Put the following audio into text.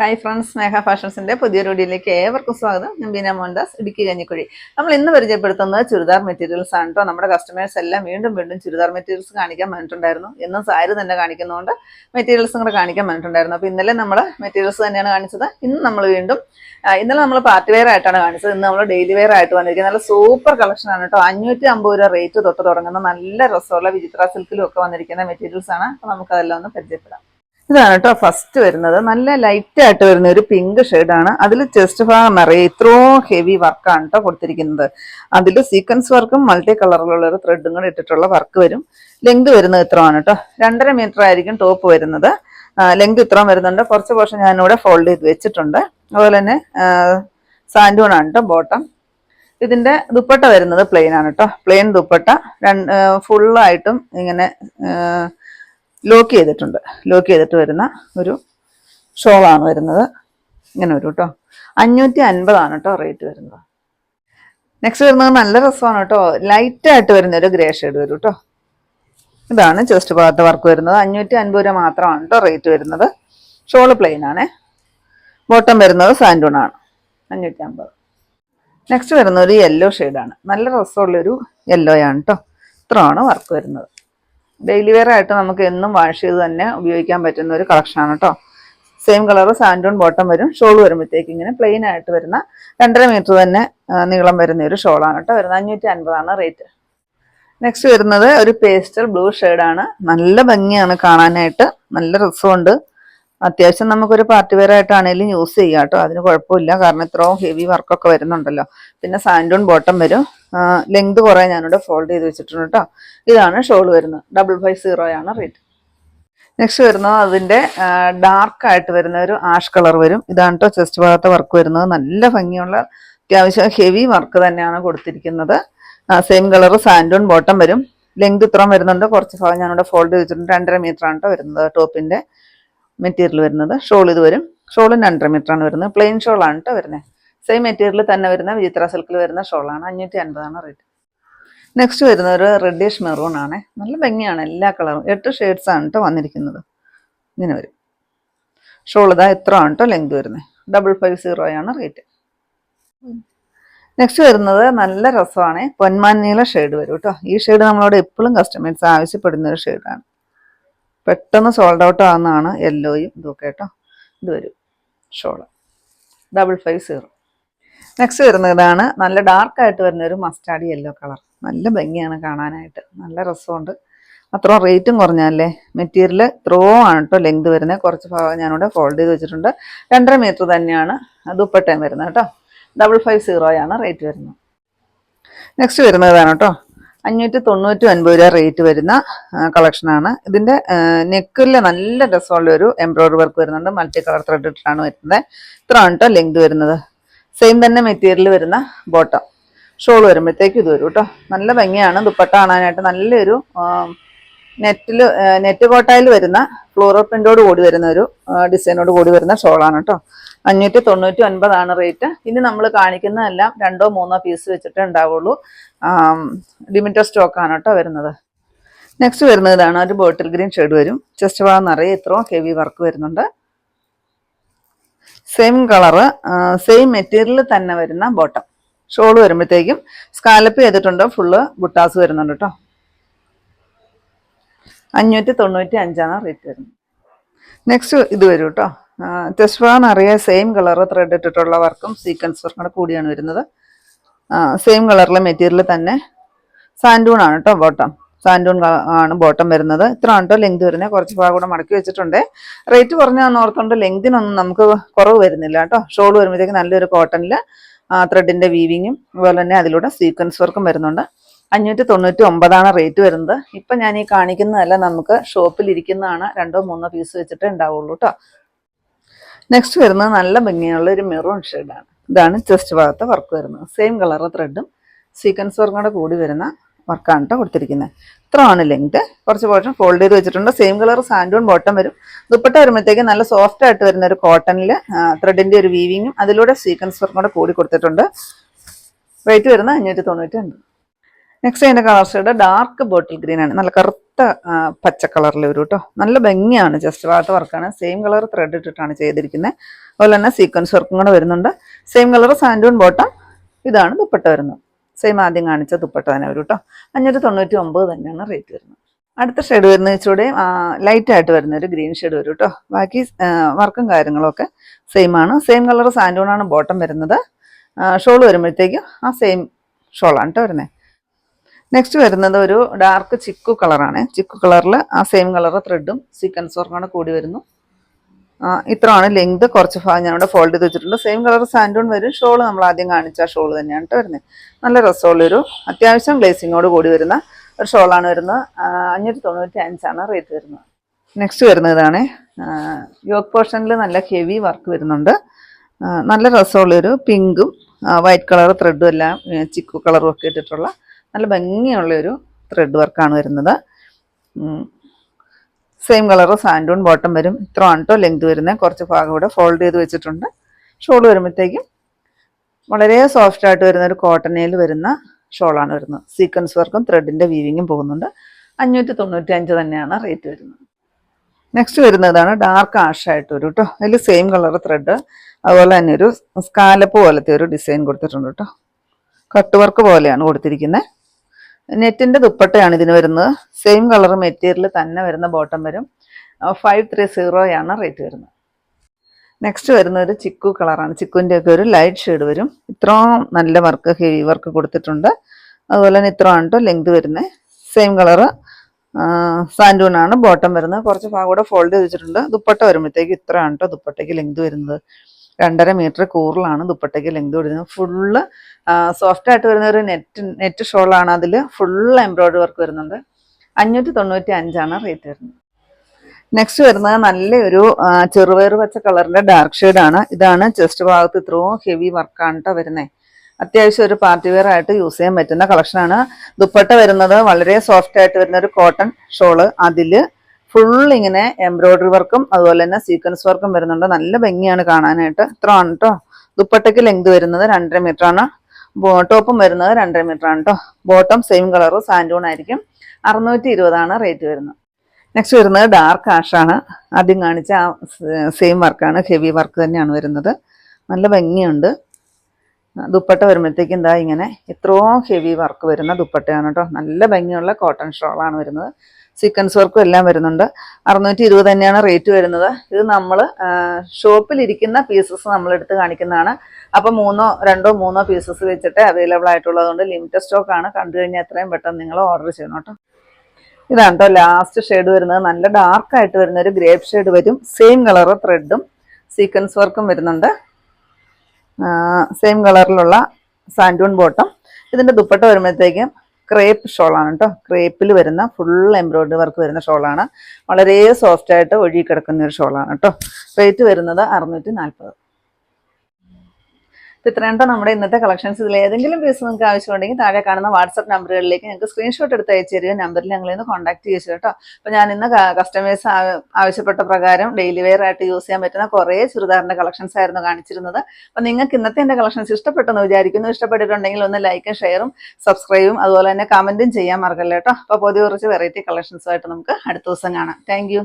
Hi friends സ്നേഹ ഫാഷൻസിന്റെ പുതിയൊരു വീഡിയോയിലേക്ക് ഏവർക്കും സ്വാഗതം. ഞാൻ ബീന മോഹൻദാസ് ഇടുക്കി കഞ്ഞിക്കുഴി. നമ്മൾ ഇന്ന് പരിചയപ്പെടുത്തുന്നത് ചുരിദാർ മെറ്റീരിയൽസ് ആണ് കേട്ടോ നമ്മുടെ കസ്റ്റമേഴ്സ് എല്ലാം വീണ്ടും വീണ്ടും ചുരിദാർ മെറ്റീരിയൽസ് കാണിക്കാൻ പറഞ്ഞിട്ടുണ്ടായിരുന്നു എന്നും സാരി തന്നെ കാണിക്കുന്നതുകൊണ്ട് മെറ്റീരിയൽസും കൂടെ കാണിക്കാൻ പറഞ്ഞിട്ടുണ്ടായിരുന്നു അപ്പോൾ ഇന്നലെ നമ്മൾ മെറ്റീരിയൽസ് തന്നെയാണ് കാണിച്ചത്. ഇന്ന് നമ്മൾ വീണ്ടും ഇന്നലെ നമ്മൾ പാർട്ടി വെയർ ആയിട്ടാണ് കാണിച്ചത്. ഇന്ന് നമ്മൾ ഡെയിലി വെയർ ആയിട്ട് വന്നിരിക്കുന്നത്. നല്ല സൂപ്പർ കളക്ഷൻ ആണ് കേട്ടോ അഞ്ഞൂറ്റി അമ്പത് രൂപ റേറ്റ് തൊട്ട് തുടങ്ങുന്ന നല്ല രസമുള്ള വിചിത്ര സിൽക്കിലും ഒക്കെ വന്നിരിക്കുന്ന മെറ്റീരിയൽസ് ആണ്. അപ്പോൾ നമുക്കതെല്ലാം ഒന്ന് പരിചയപ്പെടാം. ഇതാണ് കേട്ടോ ഫസ്റ്റ് വരുന്നത്. നല്ല ലൈറ്റ് ആയിട്ട് വരുന്ന ഒരു പിങ്ക് ആണ്. അതിൽ ചെസ്റ്റ് ഭാഗം നിറയെ ഇത്രയും ഹെവി വർക്കാണ് കേട്ടോ കൊടുത്തിരിക്കുന്നത്. അതിൽ സീക്വൻസ് വർക്കും മൾട്ടി കളറിലുള്ള ഒരു ത്രെഡും കൂടെ ഇട്ടിട്ടുള്ള വർക്ക് വരും. ലെങ്ത് വരുന്നത് ഇത്രയാണ് കേട്ടോ. രണ്ടര മീറ്റർ ആയിരിക്കും ടോപ്പ് വരുന്നത്. ലെങ്ത് ഇത്രയും വരുന്നുണ്ട്. കുറച്ച് പോർഷൻ ഞാനിവിടെ ഫോൾഡ് ചെയ്ത് വെച്ചിട്ടുണ്ട്. അതുപോലെ തന്നെ സാൻഡൂണാണ് കേട്ടോ ബോട്ടം ഇതിന്റെ ദുപ്പട്ട വരുന്നത് പ്ലെയിൻ ആണ് കേട്ടോ. പ്ലെയിൻ ദുപ്പട്ട. രണ്ട് ഫുള്ളായിട്ടും ഇങ്ങനെ ലോക്ക് ചെയ്തിട്ടുണ്ട്. ലോക്ക് ചെയ്തിട്ട് വരുന്ന ഒരു ഷോളാണ് വരുന്നത്. ഇങ്ങനെ വരും കേട്ടോ അഞ്ഞൂറ്റി അൻപതാണ് കേട്ടോ റേറ്റ് വരുന്നത്. നെക്സ്റ്റ് വരുന്നത് നല്ല രസമാണ് കേട്ടോ ലൈറ്റ് ആയിട്ട് വരുന്ന ഒരു ഗ്രേ ഷെയ്ഡ് വരും കേട്ടോ ഇതാണ് ചെസ്റ്റ് ഭാഗത്ത് വർക്ക് വരുന്നത്. അഞ്ഞൂറ്റി അൻപത് രൂപ മാത്രമാണ് കേട്ടോ റേറ്റ് വരുന്നത്. ഷോൾ പ്ലെയിൻ ആണേ. ബോട്ടം വരുന്നത് സാൻഡൂൺ ആണ്. അഞ്ഞൂറ്റി അമ്പത് നെക്സ്റ്റ് വരുന്ന ഒരു യെല്ലോ ഷെയ്ഡാണ് നല്ല രസമുള്ളൊരു യെല്ലോ ആണ് കേട്ടോ ഇത്രയാണ് വർക്ക് വരുന്നത്. ഡെയിലി വെയർ ആയിട്ട് നമുക്ക് എന്നും വാഷ് ചെയ്ത് തന്നെ ഉപയോഗിക്കാൻ പറ്റുന്ന ഒരു കളക്ഷനാണ് കേട്ടോ സെയിം കളർ സാൻഡോൺ ബോട്ടം വരും. ഷോൾ വരുമ്പോഴത്തേക്ക് ഇങ്ങനെ പ്ലെയിൻ ആയിട്ട് വരുന്ന രണ്ടര മീറ്റർ തന്നെ നീളം വരുന്ന ഒരു ഷോളാണ് കേട്ടോ വരുന്നത് അഞ്ഞൂറ്റി അൻപതാണ് റേറ്റ് നെക്സ്റ്റ് വരുന്നത് ഒരു പേസ്റ്റൽ ബ്ലൂ ആണ്. നല്ല ഭംഗിയാണ് കാണാനായിട്ട്. നല്ല രസമുണ്ട്. അത്യാവശ്യം നമുക്കൊരു പാർട്ടി വെയർ ആയിട്ടാണെങ്കിലും യൂസ് ചെയ്യാം കേട്ടോ അതിന് കുഴപ്പമില്ല. കാരണം ഇത്രയും ഹെവി വർക്കൊക്കെ വരുന്നുണ്ടല്ലോ. പിന്നെ സാൻഡോൺ ബോട്ടം വരും. ലെങ്ത് കുറേ ഞാനിവിടെ ഫോൾഡ് ചെയ്ത് വെച്ചിട്ടുണ്ട് കേട്ടോ. ഇതാണ് ഷോൾ വരുന്നത്. ഡബിൾ ഫൈവ് സീറോ ആണ് റേറ്റ് നെക്സ്റ്റ് വരുന്നത് അതിന്റെ ഡാർക്കായിട്ട് വരുന്ന ഒരു ആഷ് കളർ വരും. ഇതാണ് കേട്ടോ ചെസ്റ്റ് ഭാഗത്തെ വർക്ക് വരുന്നത്. നല്ല ഭംഗിയുള്ള അത്യാവശ്യം ഹെവി വർക്ക് തന്നെയാണ് കൊടുത്തിരിക്കുന്നത്. സെയിം കളർ സാൻഡോൺ ബോട്ടം വരും. ലെങ്ത് ഇത്രയും വരുന്നുണ്ട്. കുറച്ച് ഭാഗം ഞാനിവിടെ ഫോൾഡ് ചെയ്ത് വെച്ചിട്ടുണ്ട്. രണ്ടര മീറ്റർ ആണ് കേട്ടോ വരുന്നത് ടോപ്പിന്റെ മെറ്റീരിയൽ വരുന്നത്. ഷോൾ ഇത് വരും. ഷോളിന് രണ്ടര മീറ്റർ ആണ് വരുന്നത്. പ്ലെയിൻ ഷോളാണ് കേട്ടോ വരുന്നത്. സെയിം മെറ്റീരിയൽ തന്നെ വരുന്ന വിചിത്ര സിൽക്കിൽ വരുന്ന ഷോളാണ് അഞ്ഞൂറ്റി അൻപതാണ് റേറ്റ് നെക്സ്റ്റ് വരുന്ന ഒരു റെഡിഷ് മെറൂൺ ആണ്. നല്ല ഭംഗിയാണ്. എല്ലാ കളറും എട്ട് ഷെയ്ഡ്സ് ആണ് കേട്ടോ വന്നിരിക്കുന്നത്. ഇങ്ങനെ വരും. ഷോൾ ഇതാ എത്ര ആണ് കേട്ടോ ലെങ്ത് വരുന്നത് ഡബിൾ ഫൈവ് സീറോ ആണ് റേറ്റ് നെക്സ്റ്റ് വരുന്നത് നല്ല രസമാണ്. പൊന്മാനീല ഷെയ്ഡ് വരും കേട്ടോ ഈ ഷെയ്ഡ് നമ്മളോട് എപ്പോഴും കസ്റ്റമേഴ്സ് ആവശ്യപ്പെടുന്ന ഒരു ഷെയ്ഡാണ് പെട്ടെന്ന് സോൾഡ് ഔട്ട് ആവുന്നതാണ് യെല്ലോയും ഇതൊക്കെ കേട്ടോ ഇത് വരും. Shawl double five zero next വരുന്ന ഇതാണ്. നല്ല ഡാർക്ക് ആയിട്ട് വരുന്ന ഒരു മസ്റ്റാർഡ് യെല്ലോ കളർ നല്ല ഭംഗിയാണ് കാണാനായിട്ട്. നല്ല രസമുണ്ട്. അത്ര റേറ്റും കുറഞ്ഞല്ലേ മെറ്റീരിയൽ ത്രോ ആണ് കേട്ടോ ലെങ്ത് വരുന്നത്. കുറച്ച് ഭാഗം ഞാനിവിടെ ഫോൾഡ് ചെയ്ത് വെച്ചിട്ടുണ്ട്. രണ്ടര മീറ്റർ തന്നെയാണ് ദുപ്പട്ടയും വരുന്നത് കേട്ടോ ഡബിൾ ഫൈവ് സീറോയാണ് റേറ്റ് വരുന്നത്. നെക്സ്റ്റ് വരുന്നതാണ് കേട്ടോ അഞ്ഞൂറ്റി തൊണ്ണൂറ്റി ഒൻപത് രൂപ റേറ്റ് വരുന്ന കളക്ഷനാണ് ഇതിന്റെ നെക്കിൽ നല്ല രസമുള്ള ഒരു എംബ്രോയിഡറി വർക്ക് വരുന്നുണ്ട്. മൾട്ടി കളർ ത്രെഡ് ഇട്ടിട്ടാണ് വരുന്നത്. ഇത്രയാണ് കേട്ടോ ലെങ്ത് വരുന്നത്. സെയിം തന്നെ മെറ്റീരിയൽ വരുന്ന ബോട്ടം ഷോൾ വരുമ്പോഴത്തേക്കും ഇത് വരും കേട്ടോ നല്ല ഭംഗിയാണ്. ദുപ്പട്ട കാണാനായിട്ട് നല്ലൊരു നെറ്റിൽ നെറ്റ് കോട്ടായിൽ വരുന്ന ഫ്ലോറോ പ്രിന്റോട് കൂടി വരുന്ന ഒരു ഡിസൈനോട് കൂടി വരുന്ന ഷോളാണ് കേട്ടോ അഞ്ഞൂറ്റി തൊണ്ണൂറ്റി ഒൻപതാണ് റേറ്റ് ഇനി നമ്മൾ കാണിക്കുന്നതെല്ലാം രണ്ടോ മൂന്നോ പീസ് വെച്ചിട്ടേ ഉണ്ടാവുള്ളൂ. ലിമിറ്റഡ് സ്റ്റോക്കാണ് കേട്ടോ വരുന്നത്. നെക്സ്റ്റ് വരുന്നത് ഇതാണ്. ഒരു ബോട്ടിൽ ഗ്രീൻ ഷെയ്ഡ് വരും. ചെസ്റ്റ് ഭാഗം നിറയെ ഇത്രയും ഹെവി വർക്ക് വരുന്നുണ്ട്. സെയിം കളറ് സെയിം മെറ്റീരിയൽ തന്നെ വരുന്ന ബോട്ടം ഷോൾ വരുമ്പോഴത്തേക്കും സ്കാലപ്പ് ചെയ്തിട്ടുണ്ട്? ഫുള്ള് ബുട്ടാസ് വരുന്നുണ്ട് കേട്ടോ അഞ്ഞൂറ്റി തൊണ്ണൂറ്റി അഞ്ചാണ് റേറ്റ് വരുന്നത്. നെക്സ്റ്റ് ഇത് വരും കേട്ടോ ചെസ്റ്റ് അറിയ സെയിം കളർ ത്രെഡ് ഇട്ടിട്ടുള്ള വർക്കും സീക്വൻസ് വർക്കും കൂടെ കൂടിയാണ് വരുന്നത്. സെയിം കളറിലെ മെറ്റീരിയൽ തന്നെ. സാൻഡൂൺ ആണ് കേട്ടോ ബോട്ടം സാൻഡൂൺ ആണ് ബോട്ടം വരുന്നത്. ഇത്ര കേട്ടോ ലെങ്ത് വരുന്നത്? കുറച്ച് ഭാഗം കൂടെ മടക്കി വെച്ചിട്ടുണ്ട്. റേറ്റ് കുറഞ്ഞാന്ന് ഓർത്തുകൊണ്ട് ലെങ്തിനൊന്നും നമുക്ക് കുറവ് വരുന്നില്ല കേട്ടോ. ഷോൾ വരുമ്പോഴത്തേക്ക് നല്ലൊരു കോട്ടണിൽ ത്രെഡിന്റെ വീവിങ്ങും അതുപോലെ തന്നെ അതിലൂടെ സീക്വൻസ് വർക്കും വരുന്നുണ്ട്. അഞ്ഞൂറ്റി തൊണ്ണൂറ്റി ഒമ്പതാണ് റേറ്റ് വരുന്നത്. ഇപ്പൊ ഞാൻ ഈ കാണിക്കുന്നതല്ല നമുക്ക് ഷോപ്പിൽ ഇരിക്കുന്നതാണ്. രണ്ടോ മൂന്നോ പീസ് വെച്ചിട്ടേ ഉണ്ടാവുള്ളൂ കേട്ടോ. നെക്സ്റ്റ് വരുന്നത് നല്ല ഭംഗിയുള്ള ഒരു മെറൂൺ ഷെയ്ഡാണ് ഇതാണ് ചെസ്റ്റ് ഭാഗത്തെ വർക്ക് വരുന്നത്. സെയിം കളർ ത്രെഡും സീക്വൻസ് വർക്കും കൂടി വരുന്ന വർക്കാണ് കേട്ടോ കൊടുത്തിരിക്കുന്നത് ഇത്രയാണ് ലെങ്ത് കുറച്ച് പോർഷൻ ഫോൾഡ് ചെയ്ത് വെച്ചിട്ടുണ്ട്. സെയിം കളർ സാൻഡൂൺ ബോട്ടം വരും. ദുപ്പട്ട വരുമ്പോഴത്തേക്ക് നല്ല സോഫ്റ്റ് ആയിട്ട് വരുന്ന ഒരു കോട്ടണിൽ ത്രെഡിന്റെ ഒരു വീവിങ്ങും അതിലൂടെ സീക്വൻസ് വർക്കും കൂടെ കൂടി കൊടുത്തിട്ടുണ്ട്. റേറ്റ് വരുന്നത് അഞ്ഞൂറ്റി തൊണ്ണൂറ്റി ഉണ്ട് നെക്സ്റ്റ് അതിന്റെ colour shade dark bottle green ആണ്. നല്ല കറുത്ത പച്ച കളറിൽ വരും കേട്ടോ നല്ല ഭംഗിയാണ്. ജസ്റ്റ് ഭാഗത്ത് വർക്കാണ് സെയിം കളർ ത്രെഡ് ഇട്ടിട്ടാണ് ചെയ്തിരിക്കുന്നത് അതുപോലെ തന്നെ സീക്വൻസ് വർക്കും കൂടെ വരുന്നുണ്ട്. സെയിം കളർ സാൻഡൂൺ ബോട്ടം ഇതാണ് ദുപ്പട്ട വരുന്നത്. സെയിം ആദ്യം കാണിച്ച ദുപ്പട്ട തന്നെ വരും കേട്ടോ അഞ്ഞൂറ്റി തൊണ്ണൂറ്റി ഒമ്പത് തന്നെയാണ് റേറ്റ് വരുന്നത്. അടുത്ത ഷെയ്ഡ് വരുന്ന ഇച്ചിരി ലൈറ്റ് ആയിട്ട് വരുന്ന ഒരു ഗ്രീൻ ഷെയ്ഡ് വരും കേട്ടോ ബാക്കി വർക്കും കാര്യങ്ങളൊക്കെ സെയിം ആണ്. സെയിം കളർ സാൻഡൂണാണ് ബോട്ടം വരുന്നത്. ഷോൾ വരുമ്പോഴത്തേക്കും ആ സെയിം ഷോളാണ് കേട്ടോ വരുന്നത്. നെക്സ്റ്റ് വരുന്നത് ഒരു ഡാർക്ക് ചിക്കു കളറാണ് ചിക്കു കളറിൽ ആ സെയിം കളർ ത്രെഡും സീക്വൻസ് വർക്കാണ് കൂടി വരുന്നു. ഇത്രയാണ് ലെങ്ത് കുറച്ച് ഭാഗം ഞാനിവിടെ ഫോൾഡ് ചെയ്ത് വെച്ചിട്ടുണ്ട്. സെയിം കളർ സാൻഡൂൺ വരും. ഷോൾ നമ്മൾ ആദ്യം കാണിച്ച ഷോൾ തന്നെയാണ് കേട്ടോ വരുന്നത്. നല്ല രസമുള്ളൊരു അത്യാവശ്യം ഗ്ലേസിങ്ങോട് കൂടി വരുന്ന ഒരു ഷോളാണ് വരുന്നത്. അഞ്ഞൂറ്റി തൊണ്ണൂറ്റി അഞ്ചാണ് റേറ്റ് വരുന്നത്. നെക്സ്റ്റ് വരുന്നത് ഇതാണ്. യോക്ക് പോർഷനിൽ നല്ല ഹെവി വർക്ക് വരുന്നുണ്ട്. നല്ല രസമുള്ളൊരു പിങ്കും വൈറ്റ് കളർ ത്രെഡും എല്ലാം ചിക്കു കളറും ഒക്കെ ഇട്ടിട്ടുള്ള നല്ല ഭംഗിയുള്ളൊരു ത്രെഡ് വർക്കാണ് വരുന്നത്. സെയിം കളർ സാൻഡൂൺ ബോട്ടം വരും. ഇത്ര ആണ് കേട്ടോ ലെങ്ത് വരുന്നത് കുറച്ച് ഭാഗം ഇവിടെ ഫോൾഡ് ചെയ്ത് വെച്ചിട്ടുണ്ട്. ഷോൾ വരുമ്പോഴത്തേക്കും വളരെ സോഫ്റ്റ് ആയിട്ട് വരുന്ന ഒരു കോട്ടനയിൽ വരുന്ന ഷോളാണ് വരുന്നത്. സീക്വൻസ് വർക്കും ത്രെഡിന്റെ വീവിങ്ങും പോകുന്നുണ്ട് അഞ്ഞൂറ്റി തൊണ്ണൂറ്റി അഞ്ച് തന്നെയാണ് റേറ്റ് വരുന്നത്. നെക്സ്റ്റ് വരുന്നതാണ് ഡാർക്ക് ആഷ് ആയിട്ട് വരും കേട്ടോ അതിൽ സെയിം കളർ ത്രെഡ് അതുപോലെ തന്നെ ഒരു സ്കാലപ്പ് പോലത്തെ ഒരു ഡിസൈൻ കൊടുത്തിട്ടുണ്ട് കേട്ടോ കട്ട് വർക്ക് പോലെയാണ് കൊടുത്തിരിക്കുന്നത് നെറ്റിന്റെ ദുപ്പട്ടയാണ് ഇതിന് വരുന്നത്. സെയിം കളർ മെറ്റീരിയൽ തന്നെ വരുന്ന ബോട്ടം വരും. ഫൈവ് ത്രീ സീറോയാണ് റേറ്റ് വരുന്നത്. നെക്സ്റ്റ് വരുന്ന ഒരു ചിക്കു കളറാണ് ചിക്കുവിന്റെ ഒക്കെ ഒരു ലൈറ്റ് ഷെയ്ഡ് വരും. ഇത്രയും നല്ല വർക്ക് ഹെവി വർക്ക് കൊടുത്തിട്ടുണ്ട്. അതുപോലെ തന്നെ ഇത്രയാണ് കേട്ടോ ലെങ്ത് വരുന്നത് സെയിം കളറ് സാൻഡൂൺ ആണ് ബോട്ടം വരുന്നത്. കുറച്ച് ഭാഗം കൂടെ ഫോൾഡ് ചെയ്ത് വെച്ചിട്ടുണ്ട്. ദുപ്പട്ട വരുമ്പോഴത്തേക്ക് ഇത്രയാണ് കേട്ടോ ദുപ്പട്ടയ്ക്ക് ലെങ്ത് വരുന്നത്. രണ്ടര മീറ്റർ കൂറിലാണ് ദുപ്പട്ടയ്ക്ക് ലെങ്ത് കൊടുക്കുന്നത്. ഫുള്ള് സോഫ്റ്റ് ആയിട്ട് വരുന്ന ഒരു നെറ്റ് നെറ്റ് ഷോളാണ് അതിൽ ഫുൾ എംബ്രോയിഡറി വർക്ക് വരുന്നുണ്ട് അഞ്ഞൂറ്റി തൊണ്ണൂറ്റി അഞ്ചാണ് റേറ്റ് വരുന്നത് നെക്സ്റ്റ് വരുന്നത് നല്ലൊരു ചെറുപയർ വെച്ച കളറിന്റെ ഡാർക്ക് ആണ്. ഇതാണ് ചെസ്റ്റ് ഭാഗത്ത് ഇത്രയും ഹെവി വർക്കാണ് കേട്ടോ വരുന്നത് അത്യാവശ്യം ഒരു പാർട്ടി വെയർ ആയിട്ട് യൂസ് ചെയ്യാൻ പറ്റുന്ന കളക്ഷനാണ് ദുപ്പട്ട വരുന്നത് വളരെ സോഫ്റ്റ് ആയിട്ട് വരുന്ന ഒരു കോട്ടൺ ഷോൾ അതിൽ ഫുൾ ഇങ്ങനെ എംബ്രോയ്ഡറി വർക്കും അതുപോലെ തന്നെ സീക്വൻസ് വർക്കും വരുന്നുണ്ട്. നല്ല ഭംഗിയാണ് കാണാനായിട്ട്. ഇത്ര ആണ് കേട്ടോ ദുപ്പട്ടയ്ക്ക് ലെങ്ത് വരുന്നത് രണ്ടര മീറ്റർ ആണ്. ടോപ്പും വരുന്നത് രണ്ടര മീറ്റർ ആണ് കേട്ടോ ബോട്ടം സെയിം കളറും സാൻഡൂൺ ആയിരിക്കും. അറുന്നൂറ്റി ഇരുപതാണ് റേറ്റ് വരുന്നത്. നെക്സ്റ്റ് വരുന്നത് ഡാർക്ക് ആഷാണ് ആദ്യം കാണിച്ച സെയിം വർക്കാണ് ഹെവി വർക്ക് തന്നെയാണ് വരുന്നത്. നല്ല ഭംഗിയുണ്ട്. ദുപ്പട്ട വരുമ്പോഴത്തേക്കും എന്താ ഇങ്ങനെ ഇത്രയും ഹെവി വർക്ക് വരുന്ന ദുപ്പട്ടയാണ് കേട്ടോ. നല്ല ഭംഗിയുള്ള കോട്ടൺ ഷോളാണ് വരുന്നത്. സീക്വൻസ് വർക്കും എല്ലാം വരുന്നുണ്ട്. അറുന്നൂറ്റി ഇരുപത് തന്നെയാണ് റേറ്റ് വരുന്നത്. ഇത് നമ്മൾ ഷോപ്പിലിരിക്കുന്ന പീസസ് നമ്മൾ എടുത്ത് കാണിക്കുന്നതാണ്. അപ്പോൾ മൂന്നോ രണ്ടോ മൂന്നോ പീസസ് വെച്ചിട്ട് അവൈലബിൾ ആയിട്ടുള്ളതുകൊണ്ട് ലിമിറ്റഡ് സ്റ്റോക്ക് ആണ്. കണ്ടു കഴിഞ്ഞാൽ എത്രയും പെട്ടെന്ന് നിങ്ങൾ ഓർഡർ ചെയ്യണം കേട്ടോ. ഇതാണ് കേട്ടോ ലാസ്റ്റ് ഷെയ്ഡ് വരുന്നത്. നല്ല ഡാർക്ക് ആയിട്ട് വരുന്ന ഒരു ഗ്രേപ്പ് ഷെയ്ഡ് വരും. സെയിം കളർ ത്രെഡും സീക്വൻസ് വർക്കും വരുന്നുണ്ട്. സെയിം കളറിലുള്ള സാൻഡൂൺ ബോട്ടം ഇതിന്റെ ദുപ്പട്ട വരുമ്പോഴത്തേക്കും ക്രേപ്പ് ഷോളാണ് കേട്ടോ ക്രേപ്പിൽ വരുന്ന ഫുൾ എംബ്രോയിഡറി വർക്ക് വരുന്ന ഷോളാണ്. വളരെ സോഫ്റ്റായിട്ട് ഒഴുകി കിടക്കുന്ന ഒരു ഷോളാണ് കേട്ടോ റേറ്റ് വരുന്നത് അറുന്നൂറ്റി നാൽപ്പത് കേട്ടോ നമ്മുടെ ഇന്നത്തെ കളക്ഷൻസ് ഇതിൽ ഏതെങ്കിലും പീസ് നിങ്ങൾക്ക് ആവശ്യമുണ്ടെങ്കിൽ താഴെ കാണുന്ന വാട്സപ്പ് നമ്പറുകളിലേക്ക് നിങ്ങൾക്ക് സ്ക്രീൻഷോട്ട് എടുത്ത് അയച്ചു തരിക നമ്പറിൽ ഞങ്ങളെ ഒന്ന് കോൺടാക്ട് ചെയ്തു കേട്ടോ. അപ്പൊ ഞാൻ ഇന്ന് കസ്റ്റമേഴ്സ് ആവശ്യപ്പെട്ട പ്രകാരം ഡെയിലി വെയർ ആയിട്ട് യൂസ് ചെയ്യാൻ പറ്റുന്ന കുറേ ചുരിദാറിന്റെ കളക്ഷൻസ് ആയിരുന്നു കാണിച്ചിരുന്നത്. അപ്പൊ നിങ്ങൾക്ക് ഇന്നത്തെ എന്റെ കളക്ഷൻസ് ഇഷ്ടപ്പെട്ടെന്ന് വിചാരിക്കുന്നു. ഇഷ്ടപ്പെട്ടിട്ടുണ്ടെങ്കിൽ ഒന്ന് ലൈക്കും ഷെയറും സബ്സ്ക്രൈബും അതുപോലെ തന്നെ കമന്റും ചെയ്യാൻ മറക്കല്ല കേട്ടോ. അപ്പൊ പുതിയ കുറച്ച് വെറൈറ്റി കളക്ഷൻസുമായിട്ട് നമുക്ക് അടുത്ത ദിവസം കാണാം. താങ്ക്